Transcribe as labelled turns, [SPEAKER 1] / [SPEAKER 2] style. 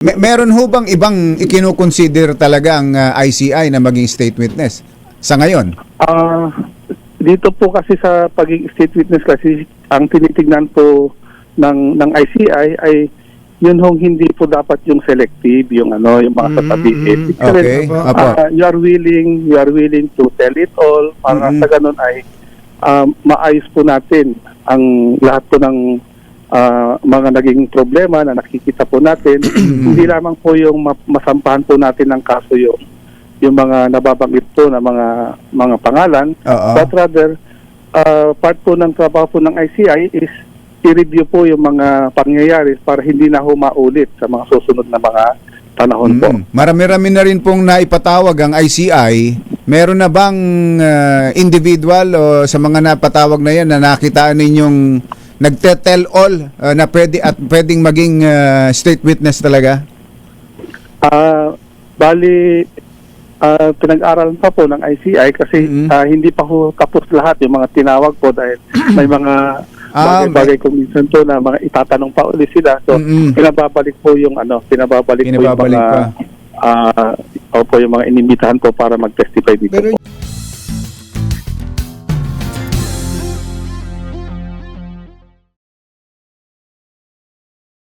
[SPEAKER 1] Me- meron ho bang ibang ikinukonsider talaga ang ah, ICI na maging state witness sa ngayon?
[SPEAKER 2] Ah, dito po kasi sa pagiging state witness kasi ang tinitignan po ng ng ICI ay yun hong hindi po dapat yung selective yung ano yung mga
[SPEAKER 1] Mm,
[SPEAKER 2] sasabihin.
[SPEAKER 1] okay.
[SPEAKER 2] Ah, you are willing you are willing to tell it all para
[SPEAKER 1] Mm.
[SPEAKER 2] sa ganun ay um, maayos po natin ang lahat po ng ah, mga naging problema na nakikita po natin. hindi lamang po yung ma- masampahan po natin ng kaso yung yung mga nababanggit po na mga mga pangalan
[SPEAKER 1] Oo.
[SPEAKER 2] but rather uh, part po ng trabaho po ng ICI is i-review po yung mga pangyayari para hindi na humaulit sa mga susunod na mga panahon po.
[SPEAKER 1] Mm. Marami-rami na rin pong naipatawag ang ICI. Meron na bang ah, individual o sa mga napatawag na yan na nakitaan ninyong nagte-tell all ah, na pwede at pwedeng maging ah, state witness talaga?
[SPEAKER 2] Ah, bali ah, pinag-aralan pa po ng ICI kasi
[SPEAKER 1] Mhm.
[SPEAKER 2] ah, hindi pa po tapos lahat yung mga tinawag po dahil may mga
[SPEAKER 1] Ah,
[SPEAKER 2] bagay-bagay kung minsan po na mga itatanong pa ulit sila. So,
[SPEAKER 1] Mm-mm.
[SPEAKER 2] pinababalik po yung ano, pinababalik,
[SPEAKER 1] Pinababalik
[SPEAKER 2] po yung mga
[SPEAKER 1] pa.
[SPEAKER 2] ah, opo, yung mga inimbitahan po para mag-testify dito
[SPEAKER 3] Pero
[SPEAKER 2] po.